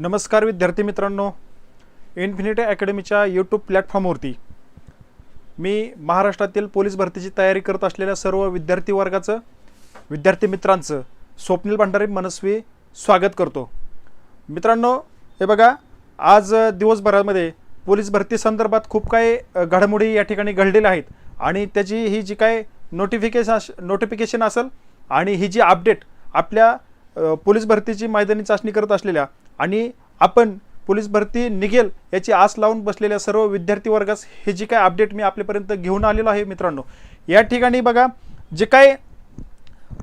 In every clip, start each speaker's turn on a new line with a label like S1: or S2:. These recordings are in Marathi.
S1: नमस्कार विद्यार्थी मित्रांनो. इन्फिनिटी अकॅडमीच्या यूट्यूब प्लॅटफॉर्मवरती मी महाराष्ट्रातील पोलीस भरतीची तयारी करत असलेल्या सर्व विद्यार्थी वर्गाचं विद्यार्थी मित्रांचं स्वप्नील भंडारी मनस्वी स्वागत करतो. मित्रांनो हे बघा आज दिवसभरामध्ये पोलीस भरती संदर्भात खूप काही घडामोडी या ठिकाणी घडलेल्या आहेत आणि त्याची ही जी काय नोटिफिकेशन नोटिफिकेशन असेल आणि ही जी अपडेट आपल्या पोलीस भरतीची मैदानी चाचणी करत असलेल्या आणि आपण पोलीस भरती निघेल याची आस लावून बसलेल्या सर्व विद्यार्थी वर्गास हे जी काय अपडेट मी आपल्यापर्यंत घेऊन आलेलो आहे मित्रांनो या ठिकाणी बघा जे काय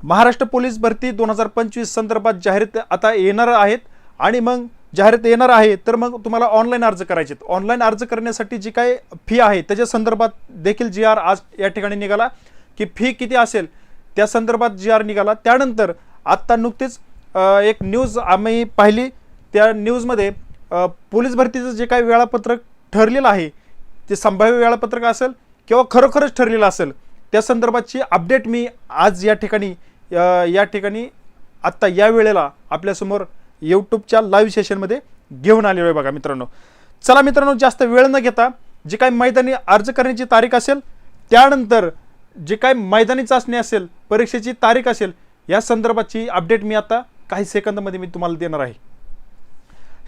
S1: महाराष्ट्र पोलीस भरती दोन हजार पंचवीस संदर्भात जाहिरात आता येणार आहेत आणि मग जाहिरात येणार आहे तर मग तुम्हाला ऑनलाईन अर्ज करायचे ऑनलाईन अर्ज करण्यासाठी जी काय फी आहे त्याच्या संदर्भात देखील जी आर आज या ठिकाणी निघाला की फी किती असेल त्या संदर्भात जी आर निघाला. त्यानंतर आत्ता नुकतीच एक न्यूज आम्ही पाहिली त्या न्यूजमध्ये पोलीस भरतीचं जे काही वेळापत्रक ठरलेलं आहे ते संभाव्य वेळापत्रक असेल किंवा खरोखरच ठरलेलं असेल त्या संदर्भातची अपडेट मी आज या ठिकाणी या ठिकाणी आत्ता या वेळेला आपल्यासमोर यूट्यूबच्या लाईव्ह सेशनमध्ये घेऊन आलेलो आहे बघा मित्रांनो. चला मित्रांनो जास्त वेळ न घेता जे काही मैदानी अर्ज करण्याची तारीख असेल त्यानंतर जे काय मैदानी चाचणी असेल परीक्षेची तारीख असेल या संदर्भाची अपडेट मी आता काही सेकंदामध्ये मी तुम्हाला देणार आहे.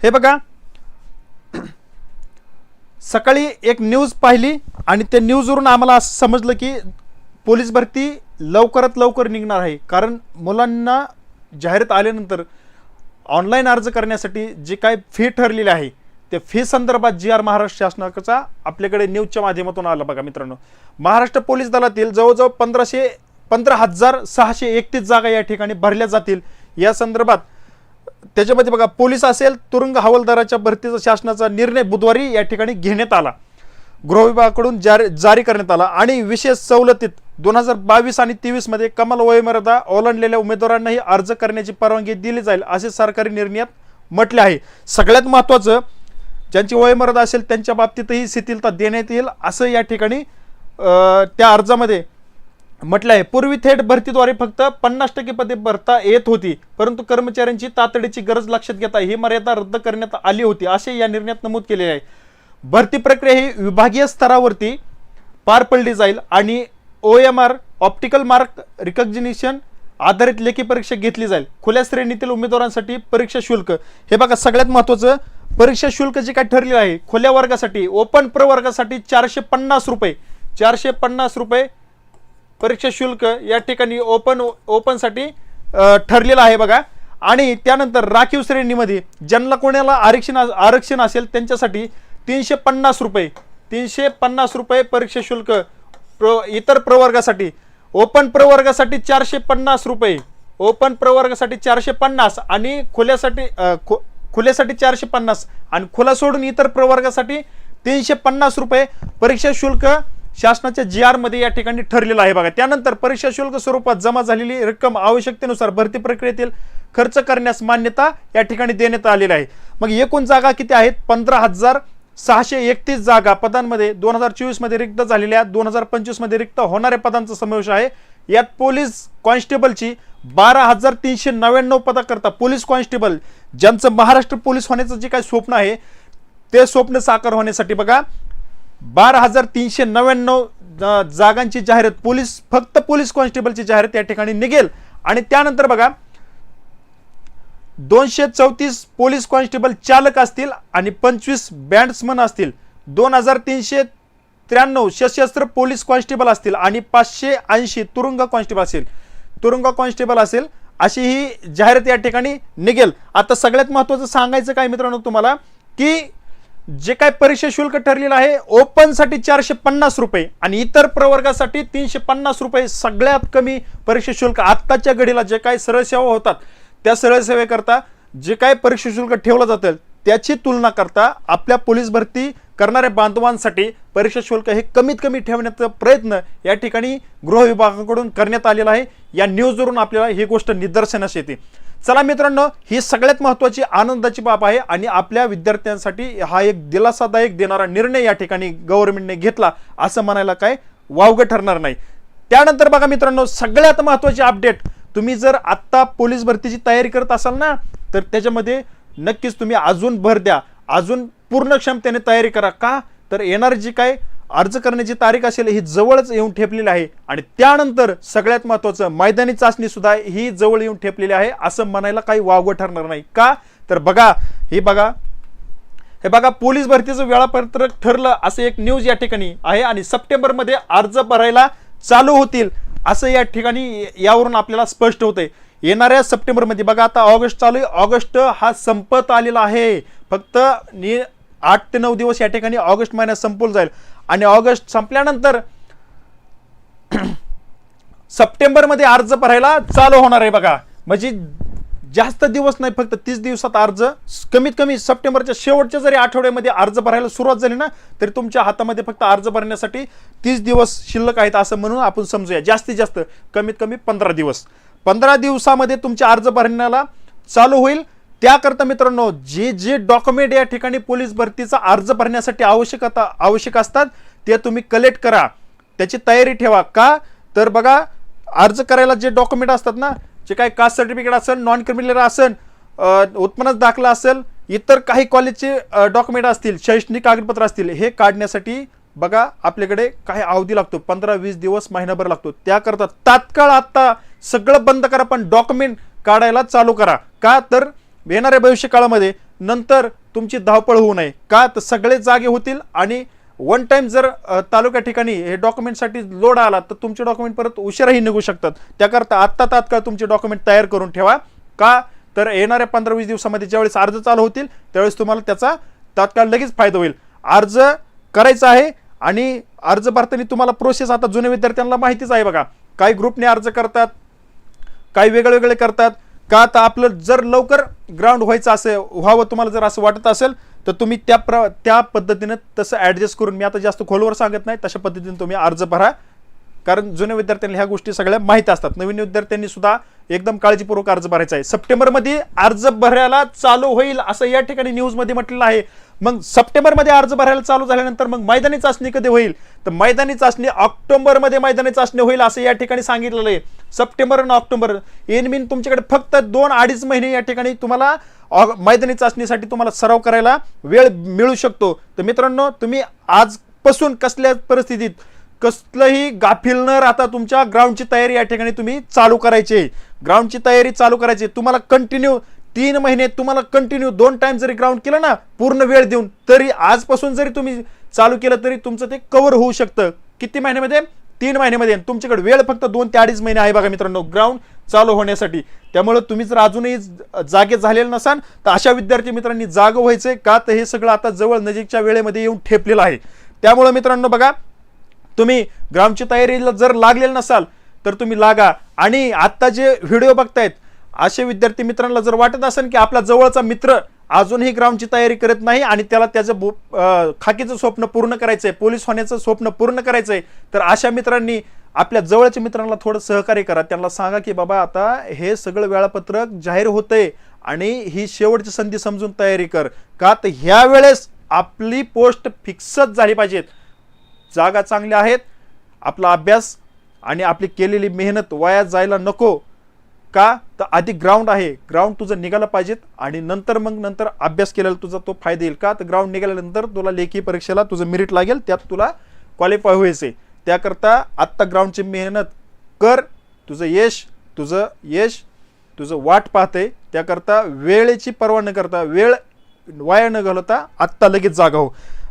S1: हे बघा. सकाळी एक न्यूज पाहिली आणि त्या न्यूजवरून आम्हाला असं समजलं की पोलीस भरती लवकरात लवकर निघणार आहे. कारण मुलांना जाहिरात आल्यानंतर ऑनलाईन अर्ज करण्यासाठी जे काय फी ठरलेली आहे त्या फी संदर्भात जी आर महाराष्ट्र शासनाचा आपल्याकडे न्यूजच्या माध्यमातून आला बघा मित्रांनो. महाराष्ट्र पोलीस दलातील जवळजवळ पंधराशे पंधरा हजार सहाशे एकतीस जागा या ठिकाणी भरल्या जातील. या संदर्भात त्याच्यामध्ये बघा पोलीस असेल तुरुंग हवालदाराच्या भरतीचा शासनाचा निर्णय बुधवारी या ठिकाणी घेण्यात आला. गृह विभागाकडून जारी जारी करण्यात आला. आणि विशेष सवलतीत दोन हजार बावीस आणि तेवीसमध्ये कमाल वयोमर्यादा ओलांडलेल्या उमेदवारांनाही अर्ज करण्याची परवानगी दिली जाईल असे सरकारी निर्णयात म्हटले आहे. सगळ्यात महत्त्वाचं ज्यांची वयोमर्यादा असेल त्यांच्या बाबतीतही शिथिलता देण्यात येईल असं या ठिकाणी त्या अर्जामध्ये म्हटलं आहे पूर्वी थेट भरतीद्वारे फक्त पन्नास टक्के पदे भरता येत होती परंतु कर्मचाऱ्यांची तातडीची गरज लक्षात घेता ही मर्यादा रद्द करण्यात आली होती असे या निर्णयात नमूद केले आहे. भरती प्रक्रिया ही विभागीय स्तरावरती पार पडली जाईल आणि O M R optical mark recognition आधारित लेखी परीक्षा घेतली जाईल. खुल्या श्रेणीतील उमेदवारांसाठी परीक्षा शुल्क. हे बघा सगळ्यात महत्त्वाचं परीक्षा शुल्क जे काय ठरलेलं आहे खुल्या वर्गासाठी ओपन प्रवर्गासाठी चारशे पन्नास रुपये चारशे पन्नास रुपये परीक्षा शुल्क या ठिकाणी ओपन ओपनसाठी ठरलेलं आहे बघा. आणि त्यानंतर राखीव श्रेणीमध्ये ज्यांना कोणाला आरक्षण आरक्षण असेल त्यांच्यासाठी तीनशे पन्नास रुपये तीनशे पन्नास रुपये परीक्षा शुल्क प्र इतर प्रवर्गासाठी. ओपन प्रवर्गासाठी चारशे पन्नास रुपये. ओपन प्रवर्गासाठी चारशे पन्नास आणि खुल्यासाठी खु- खुल्यासाठी चारशे पन्नास. आणि खुला सोडून इतर प्रवर्गासाठी तीनशे पन्नास रुपये परीक्षा शुल्क शासनाच्या जी आरमध्ये या ठिकाणी ठरलेलं आहे बघा. त्यानंतर परीक्षा शुल्क स्वरूपात जमा झालेली रक्कम आवश्यकतेनुसार भरती प्रक्रियेतील खर्च करण्यास मान्यता या ठिकाणी देण्यात आलेली आहे. मग एकूण जागा किती आहेत? पंधरा हजार सहाशे एकतीस जागा पदांमध्ये दोन हजार चोवीसमध्ये रिक्त झालेल्या दोन हजार पंचवीसमध्ये रिक्त होणाऱ्या पदांचा समावेश आहे. यात पोलीस कॉन्स्टेबलची बारा हजार तीनशे नव्याण्णव पदाकरता पोलीस कॉन्स्टेबल ज्यांचं महाराष्ट्र पोलीस होण्याचं जे काही स्वप्न आहे ते स्वप्न साकार होण्यासाठी बघा बारा हजार तीनशे नव्याण्णव जागांची जाहिरात. पोलीस फक्त पोलीस कॉन्स्टेबलची जाहिरात या ठिकाणी निघेल. आणि त्यानंतर बघा दोनशे चौतीस पोलीस कॉन्स्टेबल चालक असतील आणि पंचवीस बँड्समन असतील. दोन हजार तीनशे त्र्याण्णव सशस्त्र पोलीस कॉन्स्टेबल असतील आणि पाचशे ऐंशी तुरुंग कॉन्स्टेबल असेल. तुरुंग कॉन्स्टेबल असेल अशी ही जाहिरात या ठिकाणी निघेल. आता सगळ्यात महत्त्वाचं सांगायचं काय मित्रांनो तुम्हाला की जे काय परीक्षा शुल्क ठरलेलं आहे ओपनसाठी चारशे पन्नास रुपये आणि इतर प्रवर्गासाठी तीनशे पन्नास रुपये सगळ्यात कमी परीक्षा शुल्क. आत्ताच्या घडीला जे काय सरळ सेवा होतात त्या सरळ सेवेकरता जे काय परीक्षा शुल्क ठेवलं जातं त्याची तुलना करता आपल्या पोलीस भरती करणाऱ्या बांधवांसाठी परीक्षा शुल्क हे कमीत कमी ठेवण्याचा प्रयत्न या ठिकाणी गृह विभागाकडून करण्यात आलेला आहे. या न्यूजवरून आपल्याला ही गोष्ट निदर्शनास येते. चला मित्रांनो ही सगळ्यात महत्त्वाची आनंदाची बाब आहे आणि आपल्या विद्यार्थ्यांसाठी हा एक दिलासादायक देणारा निर्णय या ठिकाणी गव्हर्नमेंटने घेतला असं म्हणायला काय वावगं ठरणार नाही. त्यानंतर बघा मित्रांनो सगळ्यात महत्त्वाची अपडेट तुम्ही जर आत्ता पोलीस भरतीची तयारी करत असाल ना तर त्याच्यामध्ये नक्कीच तुम्ही अजून भर द्या. अजून पूर्ण क्षमतेने तयारी करा. का? तर येणारी जी काय अर्ज करण्याची तारीख असेल ही जवळच येऊन ठेपलेली आहे. आणि त्यानंतर सगळ्यात महत्त्वाचं मैदानी चाचणी सुद्धा ही जवळ येऊन ठेपलेली आहे असं म्हणायला काही वावगं ठरणार नाही. का? तर बघा हे बघा हे बघा पोलीस भरतीचं वेळापत्रक ठरलं असं एक न्यूज या ठिकाणी आहे. आणि सप्टेंबरमध्ये अर्ज भरायला चालू होतील असं या ठिकाणी यावरून आपल्याला स्पष्ट होतंय. येणाऱ्या सप्टेंबरमध्ये बघा आता ऑगस्ट चालू आहे. ऑगस्ट हा संपत आलेला आहे. फक्त नि आठ ते नऊ दिवस या ठिकाणी ऑगस्ट महिन्यात संपून जाईल. आणि ऑगस्ट संपल्यानंतर सप्टेंबरमध्ये अर्ज भरायला चालू होणार आहे बघा. म्हणजे जास्त दिवस नाही फक्त तीस दिवसात अर्ज. कमीत कमी सप्टेंबरच्या शेवटच्या जरी आठवड्यामध्ये अर्ज भरायला सुरुवात झाली ना तरी तुमच्या हातामध्ये फक्त अर्ज भरण्यासाठी तीस दिवस शिल्लक आहेत असं म्हणून आपण समजूया. जास्तीत जास्त कमीत कमी पंधरा दिवस. पंधरा दिवसामध्ये तुमचे अर्ज भरण्याला चालू होईल. त्याकरता मित्रांनो जे जे डॉक्युमेंट या ठिकाणी पोलीस भरतीचा अर्ज भरण्यासाठी आवश्यक आता आवश्यक असतात ते तुम्ही कलेक्ट करा. त्याची तयारी ठेवा. का? तर बघा अर्ज करायला जे डॉक्युमेंट असतात ना जे काही कास्ट सर्टिफिकेट असेल नॉन क्रिमिनल असेल उत्पन्नच उत्पन्नाचा दाखला असेल इतर काही कॉलेजचे डॉक्युमेंट असतील शैक्षणिक कागदपत्र असतील हे काढण्यासाठी बघा आपल्याकडे काही अवधी लागतो. पंधरा वीस दिवस महिनाभर लागतो. त्याकरता तात्काळ आत्ता सगळं बंद करा पण डॉक्युमेंट काढायला चालू करा. का? तर येणाऱ्या भविष्य काळामध्ये नंतर तुमची धावपळ होऊ नये. का? तर सगळे जागे होतील आणि वन टाईम जर तालुक्या ठिकाणी हे डॉक्युमेंटसाठी लोड आला तर तुमचे डॉक्युमेंट परत उशिराही निघू शकतात. त्याकरता आत्ता तात्काळ तुमचे डॉक्युमेंट तयार करून ठेवा. का? तर येणाऱ्या पंधरा वीस दिवसामध्ये ज्यावेळेस अर्ज चालू होतील त्यावेळेस तुम्हाला त्याचा तात्काळ लगेच फायदा होईल. अर्ज करायचा आहे आणि अर्ज भरताना तुम्हाला प्रोसेस आता जुन्या विद्यार्थ्यांना माहितीच आहे बघा. काही ग्रुपने अर्ज करतात काही वेगळे वेगळे करतात. का आता आपलं जर लवकर ग्राउंड व्हायचं असेल व्हावं तुम्हाला जर असं वाटत असेल तर तुम्ही त्या प्र त्या पद्धतीनं तसं ॲडजस्ट करून मी आता जास्त खोलवर सांगत नाही तशा पद्धतीने तुम्ही अर्ज भरा. कारण जुन्या विद्यार्थ्यांना ह्या गोष्टी सगळ्या माहीत असतात. नवीन विद्यार्थ्यांनी सुद्धा एकदम काळजीपूर्वक अर्ज भरायचा आहे. सप्टेंबरमध्ये अर्ज भरायला चालू होईल असं या ठिकाणी न्यूजमध्ये म्हटलेलं आहे. मग सप्टेंबरमध्ये अर्ज भरायला चालू झाल्यानंतर मग मैदानी चाचणी कधी होईल? तर मैदानी चाचणी ऑक्टोबरमध्ये मैदानी चाचणी होईल असं या ठिकाणी सांगितलेलं आहे. सप्टेंबर आणि ऑक्टोबर. इन तुमच्याकडे फक्त दोन अडीच महिने या ठिकाणी तुम्हाला मैदानी चाचणीसाठी तुम्हाला सराव करायला वेळ मिळू शकतो. तर मित्रांनो तुम्ही आजपासून कसल्या परिस्थितीत कसलंही गाफील न राहता तुमच्या ग्राउंडची तयारी या ठिकाणी तुम्ही चालू करायची. आहे. ग्राउंडची तयारी चालू करायची. आहे. तुम्हाला कंटिन्यू तीन महिने तुम्हाला कंटिन्यू दोन टाइम जरी ग्राउंड केलं ना पूर्ण वेळ देऊन तरी आजपासून जरी तुम्ही चालू केलं तरी तुमचं ते कव्हर होऊ शकतं. किती महिन्यामध्ये? तीन महिन्यामध्ये. तुमच्याकडे वेळ फक्त दोन ते अडीच महिने आहे बघा मित्रांनो ग्राउंड चालू होण्यासाठी. त्यामुळे तुम्ही जर अजूनही जागे झालेले नसाल तर अशा विद्यार्थी मित्रांनी जाग व्हायचं का? तर हे सगळं आता जवळ नजीकच्या वेळेमध्ये येऊन ठेपलेलं आहे. त्यामुळे मित्रांनो बघा तुम्ही ग्राउंडची तयारीला जर लागलेलं नसाल तर तुम्ही लागा. आणि आत्ता जे व्हिडिओ बघतायत असे विद्यार्थी मित्रांना जर वाटत असेल की आपला जवळचा मित्र अजूनही ग्राउंडची तयारी करत नाही आणि त्याला त्याचं बो- खाकीचं स्वप्न पूर्ण करायचं आहे पोलीस होण्याचं स्वप्न पूर्ण करायचं आहे तर अशा मित्रांनी आपल्या जवळच्या मित्रांना थोडं सहकार्य करा. त्यांना सांगा की बाबा आता हे सगळं वेळापत्रक जाहीर होतंय आणि ही शेवटची संधी समजून तयारी कर. का तर ह्या वेळेस आपली पोस्ट फिक्सच झाली पाहिजेत. जागा चांगल्या आहेत आपला अभ्यास आणि आपली केलेली मेहनत वाया जायला नको. का? तर आधी ग्राउंड आहे. ग्राउंड तुझं निघालं पाहिजेत आणि नंतर मग नंतर अभ्यास केलेला तुझा तो फायदा येईल. का? तर ग्राउंड निघाल्यानंतर तुला लेखी परीक्षेला तुझं मेरिट लागेल त्यात तुला क्वालिफाय व्हायचे त्याकरता आत्ता ग्राउंडची मेहनत कर. तुझं यश तुझं यश तुझं वाट पाहते त्याकरता वेळेची पर्वा न करता वेळ वाया न घालवता आत्ता लगेच जागा हो.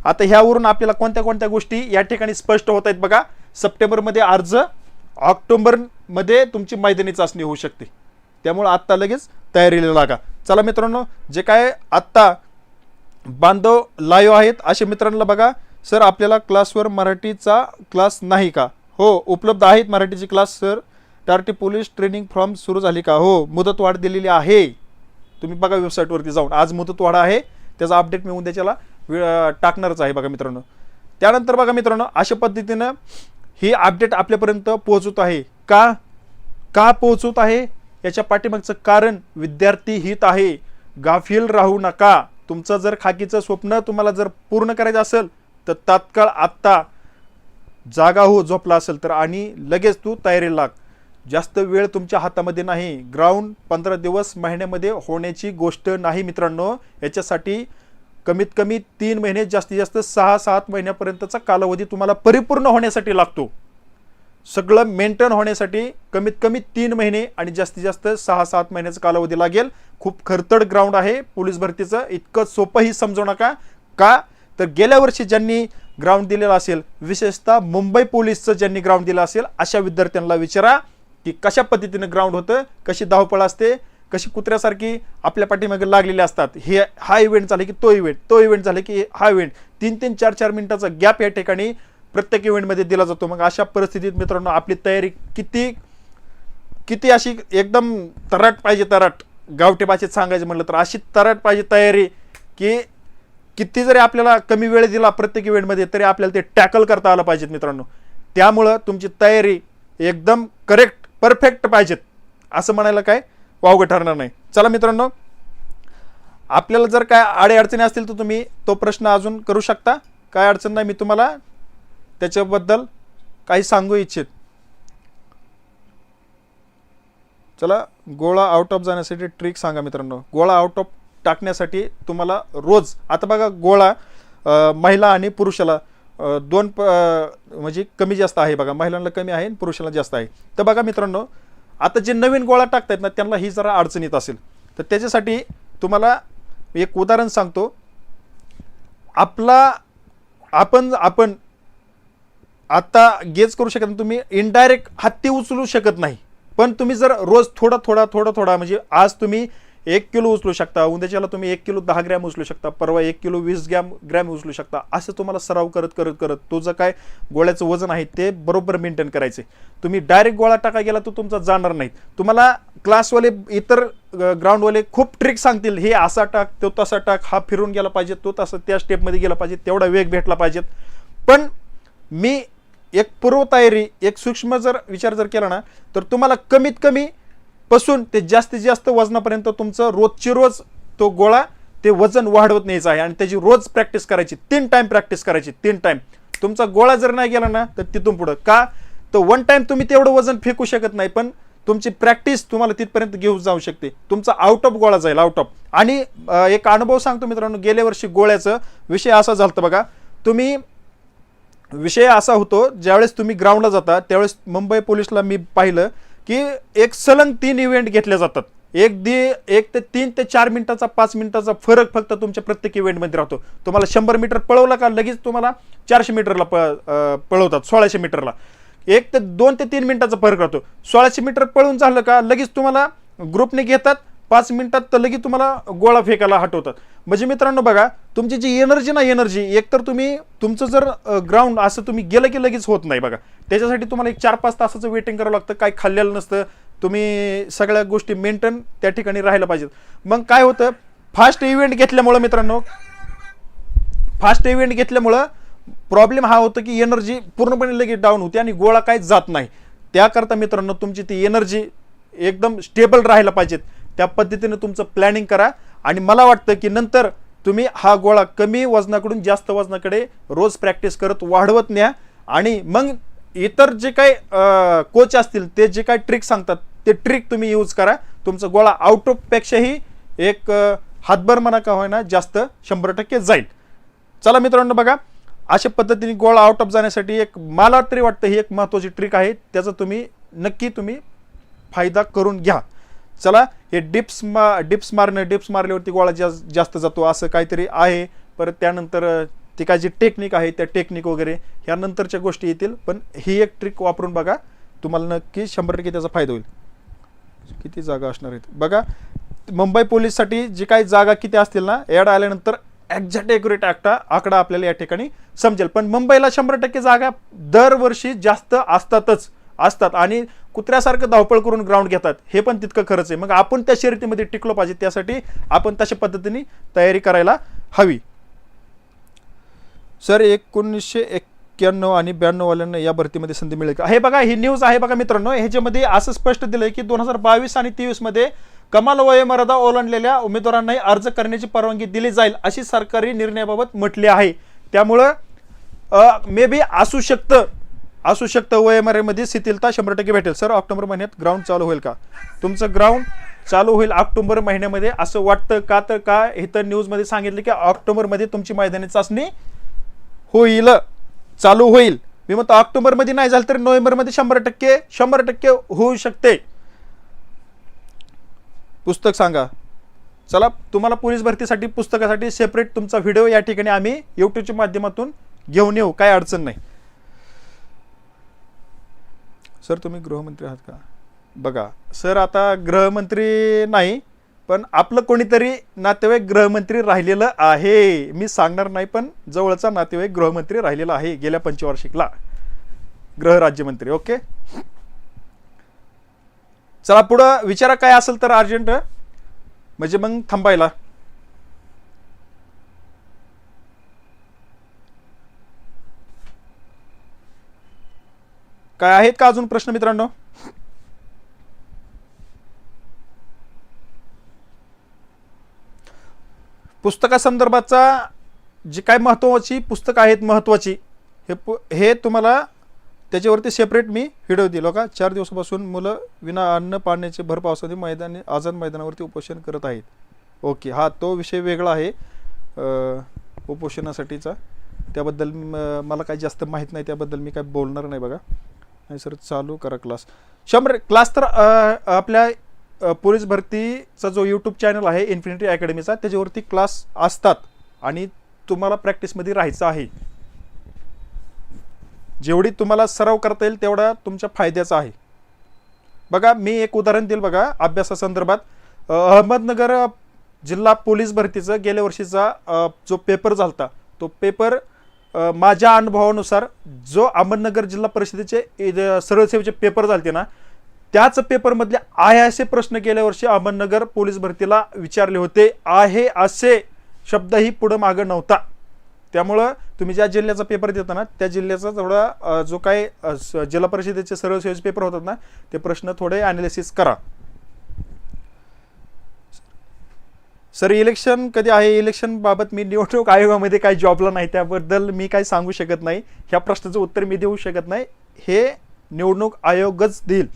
S1: आता ह्यावरून आपल्याला कोणत्या कोणत्या गोष्टी या ठिकाणी स्पष्ट होत आहेत बघा. सप्टेंबरमध्ये अर्ज ऑक्टोबरमध्ये तुमची मैदानी चाचणी होऊ शकते. त्यामुळे आत्ता लगेच तयारीला लागा. चला मित्रांनो जे काय आत्ता बांधव लाईव्ह आहेत असे मित्रांना बघा. सर आपल्याला क्लासवर मराठीचा क्लास नाही का? हो उपलब्ध आहेत मराठीचे क्लास सर. टार्टी पोलीस ट्रेनिंग फॉर्म सुरू झाली का? हो मुदतवाढ दिलेली आहे. तुम्ही बघा वेबसाईटवरती जाऊन. आज मुदतवाढ आहे. त्याचा अपडेट मी उद्याच्याला टाकणारच आहे बघा मित्रांनो. त्यानंतर बघा मित्रांनो अशा पद्धतीनं ही अपडेट आपल्यापर्यंत पोहोचत आहे. का? का पोहोचत आहे? याच्या पाठीमागचं कारण विद्यार्थी हित आहे. गाफील राहू नका. तुमचं जर खाकीचं स्वप्न तुम्हाला जर पूर्ण करायचं असेल तर तात्काळ आत्ता जागा हो झोपला असेल तर आणि लगेच तू तयारी लाग. जास्त वेळ तुमच्या हातामध्ये नाही. ग्राउंड पंधरा दिवस महिन्यामध्ये होण्याची गोष्ट नाही मित्रांनो. याच्यासाठी कमीत कमी तीन महिने जास्तीत जास्त सहा सात महिन्यापर्यंतचा कालावधी तुम्हाला परिपूर्ण होण्यासाठी लागतो. सगळं मेंटेन होण्यासाठी कमीत कमी तीन महिने आणि जास्तीत जास्त सहा सात महिन्याचा कालावधी लागेल. खूप खरतड ग्राउंड आहे. पोलीस भरतीचं इतकं सोपंही समजू नका. का? तर गेल्या वर्षी ज्यांनी ग्राउंड दिलेलं असेल विशेषतः मुंबई पोलीसचं ज्यांनी ग्राउंड दिलं असेल अशा विद्यार्थ्यांना विचारा की कशा पद्धतीनं ग्राउंड होतं कशी धावपळ असते कशी कुत्र्यासारखी आपल्या पाठीमागे लागलेले असतात. हे हा इव्हेंट झाला की तो इव्हेंट तो इव्हेंट झाला की हा इव्हेंट तीन तीन चार चार मिनिटाचा गॅप या ठिकाणी प्रत्येक इव्हेंटमध्ये दिला जातो. मग अशा परिस्थितीत मित्रांनो आपली तयारी किती किती अशी एकदम तराट पाहिजे तराट. गावठी भाषेत सांगायचं म्हटलं तर अशी तराट पाहिजे तयारी की किती जरी आपल्याला कमी वेळ दिला प्रत्येक इव्हेंटमध्ये तरी आपल्याला ते टॅकल करता आलं पाहिजेत मित्रांनो. त्यामुळं तुमची तयारी एकदम करेक्ट परफेक्ट पाहिजेत. असं म्हणायला काय? वावगं ठरणार नाही. चला मित्रांनो आपल्याला जर काय आडे अडचणी असतील तर तुम्ही तो प्रश्न अजून करू शकता. काय अडचण नाही मी तुम्हाला त्याच्याबद्दल काही सांगू इच्छित. चला गोळा आउट ऑफ जाण्यासाठी ट्रिक सांगा मित्रांनो. गोळा आउट ऑफ टाकण्यासाठी तुम्हाला रोज आता बघा गोळा महिला आणि पुरुषाला दोन प म्हणजे कमी जास्त आहे बघा. महिलांना कमी आहे आणि पुरुषाला जास्त आहे. तर बघा मित्रांनो आता जे नवीन गोळा टाकतायत ना त्यांना ही जरा अडचण येत असेल. तर त्याच्यासाठी तुम्हाला एक उदाहरण सांगतो. आपला आपण आपण आता गेज करू शकत नाही तुम्ही इनडायरेक्ट हत्ती उचलू शकत नाही. पण तुम्ही जर रोज थोडा थोडा थोडा थोडा म्हणजे आज तुम्ही एक किलो उचलू शकता उद्याच्याला तुम्ही एक किलो दहा ग्रॅम उचलू शकता परवा एक किलो वीस ग्रॅम ग्रॅम उचलू शकता. असं तुम्हाला सराव करत करत करत तुझं काय गोळ्याचं वजन आहे ते बरोबर मेंटेन करायचे तुम्ही डायरेक्ट गोळा टाका गेला तर तुमचा जाणार नाही तुम्हाला क्लासवाले इतर ग्राउंडवाले खूप ट्रिक सांगतील हे असा टाक तो तसा टाक हा फिरून गेला पाहिजे तो तसा त्या स्टेपमध्ये गेला पाहिजे तेवढा वेग भेटला पाहिजेत पण मी एक पूर्वतयारी एक सूक्ष्म जर विचार जर केला ना तर तुम्हाला कमीत कमी पासून ते जास्तीत जास्त वजनापर्यंत तुमचं रोजची रोज तो गोळा ते वजन वाढवत न्यायचं आहे. आणि त्याची रोज प्रॅक्टिस करायची. तीन टाइम प्रॅक्टिस करायची. तीन टाइम तुमचा गोळा जर नाही गेला ना तर तिथून पुढं. का? तर वन टाइम तुम्ही तेवढं वजन फेकू शकत नाही पण तुमची प्रॅक्टिस तुम्हाला तिथपर्यंत घेऊन जाऊ शकते. तुमचा आउट ऑफ गोळा जाईल आउट ऑफ आणि एक अनुभव सांगतो मित्रांनो गेल्या वर्षी गोळ्याचं विषय असा झालता बघा. तुम्ही विषय असा होतो ज्यावेळेस तुम्ही ग्राउंडला जाता त्यावेळेस मुंबई पोलिसला मी पाहिलं की एक सलंग तीन इव्हेंट घेतले जातात. एक दि एक ते तीन ते चार मिनिटाचा पाच मिनिटाचा फरक फक्त तुमच्या प्रत्येक इव्हेंटमध्ये राहतो. तुम्हाला शंभर मीटर पळवला का लगेच तुम्हाला चारशे मीटरला प पळवतात सोळाशे मीटरला. एक ते दोन ते तीन मिनिटाचा फरक राहतो. सोळाशे मीटर पळून झालं का लगेच तुम्हाला ग्रुपने घेतात पाच मिनिटात तर लगेच तुम्हाला गोळा फेकायला हटवतात. म्हणजे मित्रांनो बघा तुमची जी एनर्जी ना एनर्जी एकतर तुम्ही तुमचं जर ग्राउंड असं तुम्ही गेलं की लगेच होत नाही बघा. त्याच्यासाठी तुम्हाला एक चार पाच तासाचं वेटिंग करावं लागतं काय खाल्लेलं नसतं. तुम्ही सगळ्या गोष्टी मेंटेन त्या ठिकाणी राहायला पाहिजेत. मग काय होतं फास्ट इव्हेंट घेतल्यामुळं मित्रांनो फास्ट इव्हेंट घेतल्यामुळं प्रॉब्लेम हा होतो की एनर्जी पूर्णपणे लगेच डाऊन होते आणि गोळा काहीच जात नाही. त्याकरता मित्रांनो तुमची ती एनर्जी एकदम स्टेबल राहायला पाहिजेत. त्या पद्धतीने तुमचं प्लॅनिंग करा. आणि मला वाटतं की नंतर तुम्ही हा गोळा कमी वजनाकडून जास्त वजनाकडे रोज प्रॅक्टिस करत वाढवत न्या. आणि मग इतर जे काही कोच असतील ते जे काही ट्रिक सांगतात ते ट्रिक तुम्ही यूज करा. तुमचा गोळा आउट ऑफपेक्षाही एक हातभर म्हणा का होईना जास्त शंभर टक्के जाईल. चला मित्रांनो बघा अशा पद्धतीने गोळा आउट ऑफ जाण्यासाठी एक मला तरी वाटतं ही एक महत्त्वाची ट्रिक आहे. त्याचा तुम्ही नक्की तुम्ही फायदा करून घ्या. चला हे डिप्स मा डिप्स मारणं डिप्स मारल्यावरती गोळा जा जास्त जातो असं काहीतरी आहे. परत त्यानंतर ती काय जी टेक्निक आहे त्या टेक्निक वगैरे ह्या नंतरच्या गोष्टी येतील. पण ही एक ट्रिक वापरून बघा तुम्हाला नक्की शंभर टक्के त्याचा फायदा होईल. किती जागा असणार आहेत? बघा मुंबई पोलीससाठी जी काही जागा किती असतील ना ॲड आल्यानंतर एक्झॅक्ट एक्युरेट आकडा आकडा आपल्याला या ठिकाणी समजेल. पण मुंबईला शंभर टक्के जागा दरवर्षी जास्त असतातच. असतात आणि कुत्र्यासारखं धावपळ करून ग्राउंड घेतात हे पण तितकं खरंच आहे. मग आपण त्या शर्यतीमध्ये टिकलो पाहिजे त्यासाठी आपण तशा पद्धतीने तयारी करायला हवी. सर एकोणीसशे एक्क्याण्णव आणि ब्याण्णव वाल्यांना या भरतीमध्ये संधी मिळेल का? हे बघा ही न्यूज आहे बघा मित्रांनो. ह्याच्यामध्ये असं स्पष्ट दिलंय की दोन हजार बावीस आणि तेवीसमध्ये कमाल वयोमर्यादा ओलांडलेल्या उमेदवारांनाही अर्ज करण्याची परवानगी दिली जाईल अशी सरकारी निर्णयाबाबत म्हटले आहे. त्यामुळं मे बी असू शकतं. असू शकतं वयमर्यामध्ये शिथिलता शंभर टक्के भेटेल. सर ऑक्टोबर महिन्यात ग्राउंड चालू होईल का? तुमचं ग्राउंड चालू होईल ऑक्टोबर महिन्यामध्ये असं वाटतं का? तर का इथं न्यूजमध्ये सांगितलं की ऑक्टोबरमध्ये तुमची मैदानी चाचणी होईल? चालू होईल. मी म्हणतो ऑक्टोबरमध्ये नाही झालं तर नोव्हेंबरमध्ये शंभर टक्के शंभर टक्के होऊ शकते. पुस्तक सांगा. चला तुम्हाला पोलीस भरतीसाठी पुस्तकासाठी सेपरेट तुमचा व्हिडिओ या ठिकाणी आम्ही यूट्यूबच्या माध्यमातून घेऊन येऊ. काय अडचण नाही. सर तुम्ही गृहमंत्री आहात का? बघा सर आता गृहमंत्री नाही पण आपलं कोणीतरी नातेवाईक गृहमंत्री राहिलेलं आहे. मी सांगणार नाही पण जवळचा नातेवाईक गृहमंत्री राहिलेला आहे गेल्या पंचवार्षिकला. गृहराज्यमंत्री ओके? चला पुढं विचारा काय असेल तर अर्जंट. म्हणजे मग थांबायला. काय आहेत का अजून प्रश्न मित्रांनो? पुस्तकासंदर्भाचा जी काय महत्त्वाची पुस्तकं आहेत महत्त्वाची हे पु हे तुम्हाला त्याच्यावरती सेपरेट मी व्हिडिओ दिलो का चार दिवसापासून मुलं विना अन्न पाण्याचे भर पावसाने मैदानी आझाद मैदानावरती उपोषण करत आहेत. ओके हा तो विषय वेगळा आहे उपोषणासाठीचा. त्याबद्दल मला काही जास्त माहीत नाही त्याबद्दल मी काय बोलणार नाही बघा. नाही सर चालू करा क्लास शंभर क्लास तर आपल्या पोलीस भरतीचा जो यूट्यूब चॅनल आहे इन्फिनिटी अकॅडमीचा त्याच्यावरती क्लास असतात. आणि तुम्हाला प्रॅक्टिसमध्ये राहायचं आहे. जेवढी तुम्हाला सराव करता येईल तेवढा तुमच्या फायद्याचा आहे. बघा मी एक उदाहरण देईल बघा अभ्यासासंदर्भात. अहमदनगर जिल्हा पोलीस भरतीचं गेल्या वर्षीचा जो पेपर झाला तो पेपर माझ्या अनुभवानुसार जो अहमदनगर जिल्हा परिषदेचे सरळसेवेचे सरळ सेवेचे पेपर झालते ना त्याच पेपरमधले आहे असे प्रश्न गेल्या वर्षी अहमदनगर पोलीस भरतीला विचारले होते. आहे असे शब्दही पुढं मागं नव्हता. त्यामुळं तुम्ही ज्या जिल्ह्याचा पेपर देता ना त्या जिल्ह्याचा थोडा जो काय स- जिल्हा परिषदेचे सरळ सेवेचे पेपर होतात ना ते प्रश्न थोडे अनालिसिस करा. सर इलेक्शन कधी आहे? इलेक्शन बाबत मी निवडणूक आयोगामध्ये काही जॉबला नाही. त्याबद्दल मी काही सांगू शकत नाही. ह्या प्रश्नाचं उत्तर मी देऊ शकत नाही. हे निवडणूक आयोगच देईल.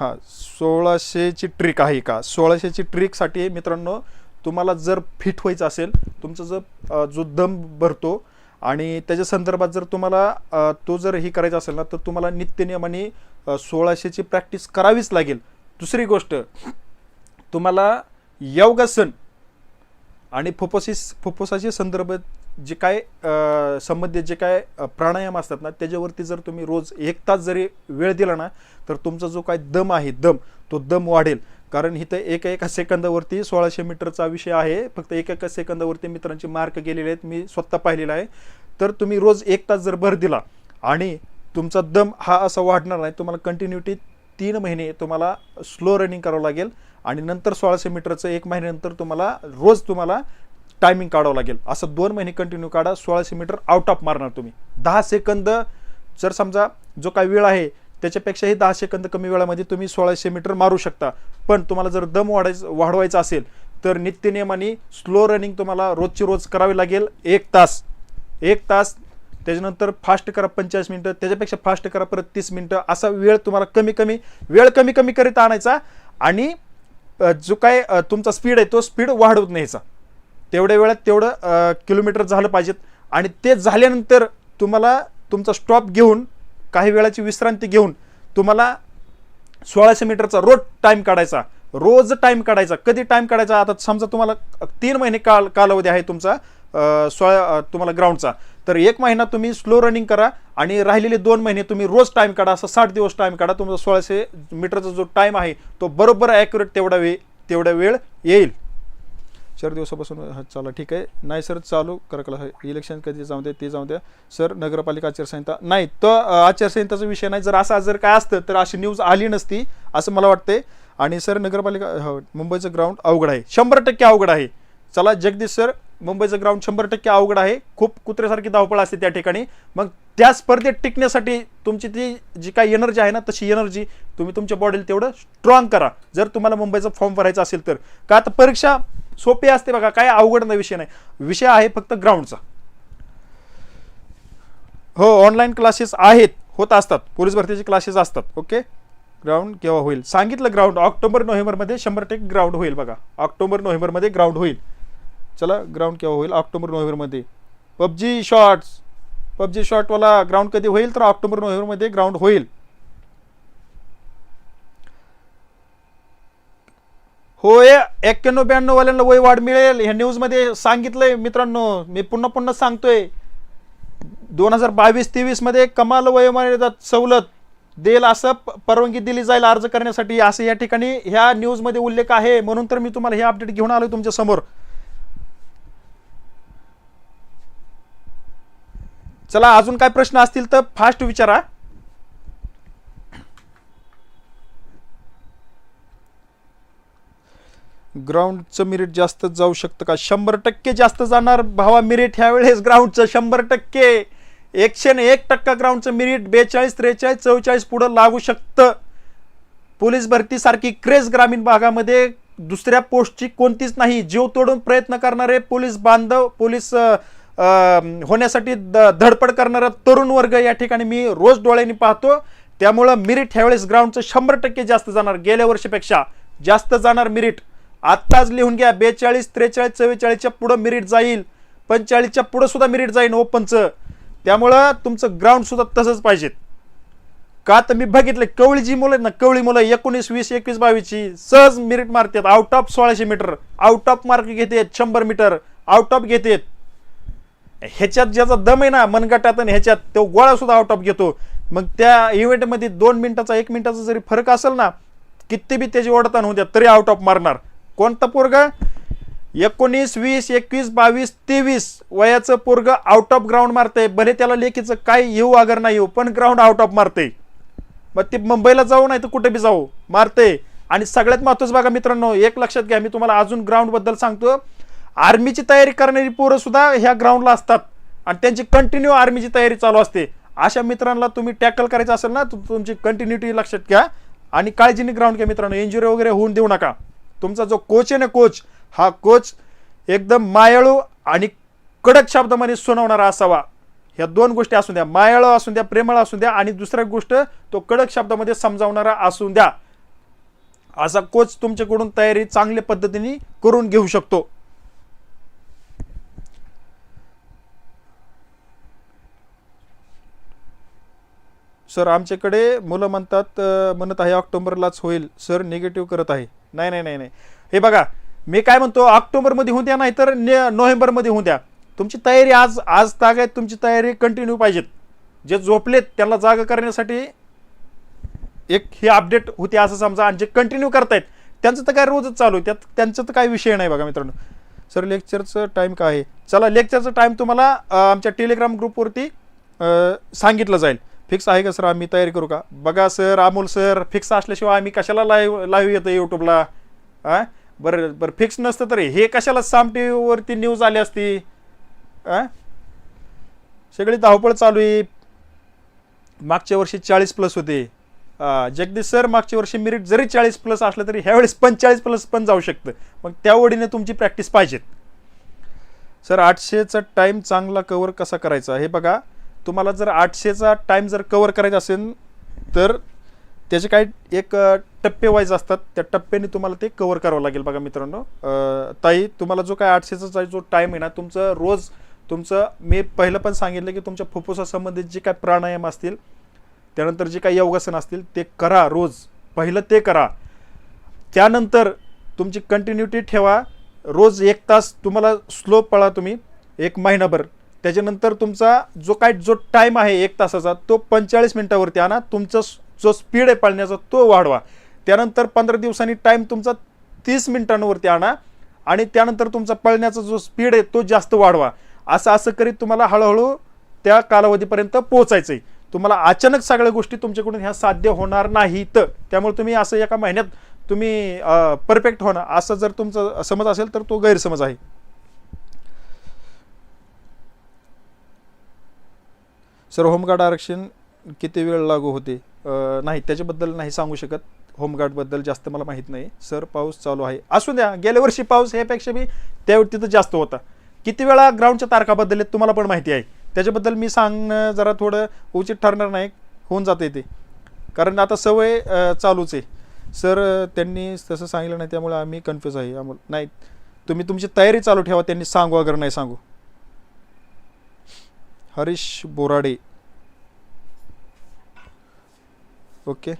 S1: हां सोळाशेची ट्रिक आहे का? सोळाशेची ट्रिकसाठी मित्रांनो तुम्हाला जर फिट व्हायचं असेल तुमचा जर जो दम भरतो आणि त्याच्या संदर्भात जर तुम्हाला तो जर हे करायचा असेल ना तर तुम्हाला नित्यनियमाने सोळाशेची प्रॅक्टिस करावीच लागेल. दुसरी गोष्ट तुम्हाला योगासन आणि फुफ्फुसीस फुफ्फुसाचे संदर्भ जे काय संबंधित जे काय प्राणायाम असतात ना त्याच्यावरती जर तुम्ही रोज एक तास जरी वेळ दिला ना तर तुमचा जो काय दम आहे दम तो दम वाढेल. कारण इथं एका एका सेकंदावरती सोळाशे मीटरचा विषय आहे. फक्त एका एका सेकंदावरती मित्रांचे मार्क गेलेले आहेत. मी स्वतः पाहिलेला आहे. तर तुम्ही रोज एक तास जर भर दिला आणि तुमचा दम हा असा वाढणार नाही तुम्हाला कंटिन्युटी तीन महिने तुम्हाला स्लो रनिंग करावं लागेल. आणि नंतर सोळाशे मीटरचं एक महिन्यानंतर तुम्हाला रोज तुम्हाला टायमिंग काढावं लागेल. असं दोन महिने कंटिन्यू काढा सोळाशे मीटर आउट ऑफ मारणार तुम्ही. दहा सेकंद जर समजा जो काय वेळ आहे त्याच्यापेक्षाही दहा सेकंद कमी वेळामध्ये तुम्ही सोळाशे मीटर मारू शकता. पण तुम्हाला जर दम वाढायचं वाढवायचा असेल तर नित्यनियमाने स्लो रनिंग तुम्हाला रोजची रोज करावी लागेल एक तास. एक तास त्याच्यानंतर फास्ट करा पंचेचाळीस मिनटं त्याच्यापेक्षा फास्ट करा परत तीस मिनटं. असा वेळ तुम्हाला कमी कमी वेळ कमी कमी करीत आणायचा. आणि जो काय तुमचा स्पीड आहे तो स्पीड वाढवत न्यायचा. तेवढ्या वेळात तेवढं किलोमीटर झालं पाहिजेत. आणि ते झाल्यानंतर तुम्हाला तुमचा स्टॉप घेऊन काही वेळाची विश्रांती घेऊन तुम्हाला सोळाशे मीटरचा रोज टाईम काढायचा. रोज टाईम काढायचा. कधी टाईम काढायचा? आता समजा तुम्हाला तीन महिने काल कालावधी आहे तुमचा सोळा तुम्हाला ग्राउंडचा तर एक महिना तुम्ही स्लो रनिंग करा आणि राहिलेले दोन महिने तुम्ही रोज टाईम काढा असं साठ दिवस टाईम काढा. तुमचा सोळाशे मीटरचा जो टाईम आहे तो बरोबर ॲक्युरेट तेवढा वेळ तेवढा वेळ येईल. चार दिवसापासून हा चला ठीक आहे. नाही सर चालू करा कला इलेक्शन कधी जाऊ द्या ते जाऊ द्या. सर नगरपालिका आचारसंहिता नाही तर आचारसंहिताचा विषय नाही. जर असा जर काय असतं तर अशी न्यूज आली नसती असं मला वाटते आणि सर नगरपालिका हो, मुंबईचं ग्राउंड अवघड आहे. शंभर टक्के अवघड आहे. चला जगदीश सर मुंबईचं ग्राउंड शंभर टक्के अवघड आहे. खूप कुत्र्यासारखी धावपळ असते त्या ठिकाणी. मग त्या स्पर्धेत टिकण्यासाठी तुमची ती जी काही एनर्जी आहे ना तशी एनर्जी तुम्ही तुमच्या बॉडीला तेवढं स्ट्रॉंग करा. जर तुम्हाला मुंबईचा फॉर्म भरायचा असेल तर. का आता परीक्षा सोपी असते बघा काय अवघड नाही विषय नाही. विषय आहे फक्त ग्राउंडचा हो ऑनलाईन क्लासेस आहेत होत असतात. पोलीस भरतीचे क्लासेस असतात ओके ग्राउंड केव्हा होईल? सांगितलं ग्राउंड ऑक्टोबर नोव्हेंबरमध्ये शंभर टक्के ग्राउंड होईल बघा. ऑक्टोबर नोव्हेंबरमध्ये ग्राउंड होईल. चला ग्राउंड केव्हा होईल? ऑक्टोबर नोव्हेंबरमध्ये. पबजी शॉर्ट्स पबजी शॉर्टवाला ग्राउंड कधी होईल तर ऑक्टोबर नोव्हेंबरमध्ये ग्राउंड होईल. होय एक्क्याण्णव ब्याण्णव वाल्यांना वय वाढ मिळेल. ह्या न्यूजमध्ये सांगितलंय मित्रांनो. मी पुन्हा पुन्हा सांगतोय. दोन हजार बावीस तेवीसमध्ये कमाल वयोमर्यादा सवलत. देईल असं परवानगी दिली जाईल अर्ज करण्यासाठी. असं या ठिकाणी ह्या न्यूजमध्ये उल्लेख आहे. म्हणून तर मी तुम्हाला हे अपडेट घेऊन आलोय तुमच्यासमोर चला अजून काय प्रश्न असतील तर फास्ट विचारा. ग्राउंडचं मिरिट जास्त जाऊ शकतं का? शंभर टक्के जास्त जाणार. भावा मिरिट ह्यावेळेस ग्राउंडचं शंभर टक्के. एकशे ने एक टक्का ग्राउंडचं मिरिट बेचाळीस त्रेचाळीस चव्वेचाळीस पुढं लागू शकतं. पोलीस भरतीसारखी क्रेज ग्रामीण भागामध्ये दुसऱ्या पोस्टची कोणतीच नाही. जीव तोडून प्रयत्न करणारे पोलीस बांधव पोलीस होण्यासाठी द- धडपड करणारा तरुण वर्ग या ठिकाणी मी रोज डोळ्यांनी पाहतो. त्यामुळं मिरिट ह्यावेळेस ग्राउंडचं शंभर टक्के जास्त जाणार. गेल्या वर्षीपेक्षा जास्त जाणार मिरिट. आत्ताच लिहून घ्या बेचाळीस त्रेचाळीस चव्वेचाळीसच्या पुढं मिरिट जाईल. पंचेचाळीसच्या पुढं सुद्धा मिरिट जाईल ओपनचं त्यामुळं तुमचं ग्राउंडसुद्धा तसंच पाहिजेत का तर मी बघितलं कवळी जी मुलं आहेत ना कवळी मुलं एकोणीस वीस एकवीस बावीसची सहज मिरिट मारतात. आउट ऑफ सोळाशे मीटर आउट ऑफ मार्क घेतात शंभर मीटर आउट ऑफ घेतात. ह्याच्यात ज्याचा दम आहे ना मनगटात आणि ह्याच्यात तो गोळा सुद्धा आउट ऑफ घेतो. मग त्या इव्हेंटमध्ये दोन मिनिटाचा एक मिनिटाचा जरी फरक असेल ना किती बी त्याची ओढताना होत्या तरी आउट ऑफ मारणार. कोणता पोरगा? एकोणीस वीस एकवीस बावीस तेवीस वयाचं पोरग आउट ऑफ ग्राउंड मारतंय. भले त्याला लेखीचं काय येऊ अगर नाही येऊ पण ग्राउंड आउट ऑफ मारते मग ते मुंबईला जाऊ नाही तर कुठे बी जाऊ मारते आणि सगळ्यात महत्वाचं बघा मित्रांनो एक लक्षात घ्या मी तुम्हाला अजून ग्राउंडबद्दल सांगतो. आर्मीची तयारी करणारी पोरं सुद्धा ह्या ग्राउंडला असतात. आणि त्यांची कंटिन्यू आर्मीची तयारी चालू असते. अशा मित्रांना तुम्ही टॅकल करायचं असेल ना तुमची कंटिन्युटी लक्षात घ्या. आणि काळजीने ग्राउंड घ्या मित्रांनो. इंजुरी वगैरे होऊन देऊ नका. तुमचा जो कोच आहे ना कोच हा कोच एकदम मायाळू आणि कडक शब्दामध्ये सुनावणारा असावा. ह्या दोन गोष्टी असू द्या. मायाळू असू द्या प्रेमळ असू द्या आणि दुसऱ्या गोष्ट तो कडक शब्दामध्ये समजावणारा असू द्या. असा कोच तुमच्याकडून तयारी चांगल्या पद्धतीने करून घेऊ शकतो. सर आमच्याकडे मुलं म्हणतात म्हणत आहे ऑक्टोबरलाच होईल. सर निगेटिव्ह करत आहे. नाही नाही नाही नाही. हे बघा मी काय म्हणतो ऑक्टोबरमध्ये होऊ द्या नाही तर ने- नोव्हेंबरमध्ये होऊ द्या. तुमची तयारी आज आज ताग आहे तुमची तयारी कंटिन्यू पाहिजेत. जे झोपलेत त्यांना जागा करण्यासाठी एक ही अपडेट होती असं समजा आणि जे कंटिन्यू करतायत त्यांचं तर काय रोजच चालू आहे. त्यात त्यांचं तर काही विषय नाही बघा मित्रांनो. सर लेक्चरचं टाईम काय आहे? चला लेक्चरचं टाईम तुम्हाला आमच्या टेलिग्राम ग्रुपवरती सांगितलं जाईल. फिक्स आहे का सर आम्ही तयारी करू का? बघा सर अमोल सर फिक्स असल्याशिवाय आम्ही कशाला लाईव्ह लाईव्ह येतो यूट्यूबला हां बरं बरं फिक्स नसतं तरी. हे कशाला साम टी व्हीवरती न्यूज आली असती? आ? सगळी धावपळ चालू आहे. मागच्या वर्षी चाळीस प्लस होते. जगदीश सर मागच्या वर्षी मिरिट जरी चाळीस प्लस असलं तरी ह्यावेळेस पंचेचाळीस प्लस पण जाऊ शकतं. मग त्या ओढीने तुमची प्रॅक्टिस पाहिजेत. सर आठशेचा टाईम चांगला कवर कसा करायचा? हे बघा. तुम्हाला जर आठशेचा टाईम जर कवर करायचा असेल तर त्याचे काही एक टप्पे वाईज असतात. त्या टप्प्याने तुम्हाला ते कवर करावं लागेल बघा मित्रांनो. ताई तुम्हाला जो काय आठशेचा जो टाईम आहे ना तुमचं रोज तुमचं मी पहिलं पण सांगितलं की तुमच्या फुफ्फुसासंबंधित जे काय प्राणायाम असतील त्यानंतर जे काही योगासन असतील ते करा रोज. पहिलं ते करा. त्यानंतर तुमची कंटिन्युटी ठेवा. रोज एक तास तुम्हाला स्लो पळा तुम्ही. एक महिनाभर. त्याच्यानंतर तुमचा जो काय जो टाईम आहे एक तासाचा तो पंचेचाळीस मिनिटावरती आणा. तुमचा जो स्पीड आहे पळण्याचा तो वाढवा. त्यानंतर पंधरा दिवसांनी टाईम तुमचा तीस मिनिटांवरती आणा. आणि त्यानंतर तुमचा पळण्याचा जो स्पीड आहे तो जास्त वाढवा. असं असं करीत तुम्हाला हळूहळू त्या कालावधीपर्यंत पोहोचायचं आहे तुम्हाला अचानक सगळ्या गोष्टी तुमच्याकडून ह्या साध्य होणार नाहीत. त्यामुळे तुम्ही असं एका महिन्यात तुम्ही परफेक्ट होणार. असं जर तुमचा समज असेल तर तो गैरसमज आहे. सर होमगार्ड आरक्षण किती वेळ लागू होते? नाही त्याच्याबद्दल नाही सांगू शकत. होमगार्डबद्दल जास्त मला माहीत नाही. सर पाऊस चालू आहे. असू द्या गेल्या वर्षी पाऊस ह्यापेक्षा मी त्यावेळी तिथं जास्त होता. किती वेळा ग्राउंडच्या तारखा बदललेत तुम्हाला पण माहिती आहे. त्याच्याबद्दल मी सांगणं जरा थोडं उचित ठरणार नाही. होऊन जाते ते कारण आता सवय चालूच आहे. सर त्यांनी तसं सांगितलं नाही त्यामुळे आम्ही कन्फ्यूज आहे. आम्हाला नाही तुम्ही तुमची तयारी चालू ठेवा त्यांनी सांगू वगैरे नाही सांगू. Harish Borade. Okay.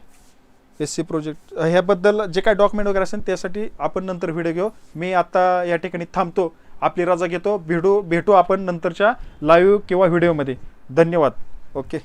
S1: S C project ह्याबद्दल जे काय डॉक्युमेंट वगैरे असेल त्यासाठी आपण नंतर व्हिडिओ घेऊ. मी आता या ठिकाणी थांबतो. आपली रजा घेतो. भेटू भेटू आपण नंतरच्या लाईव्ह किंवा व्हिडिओमध्ये धन्यवाद. ओके.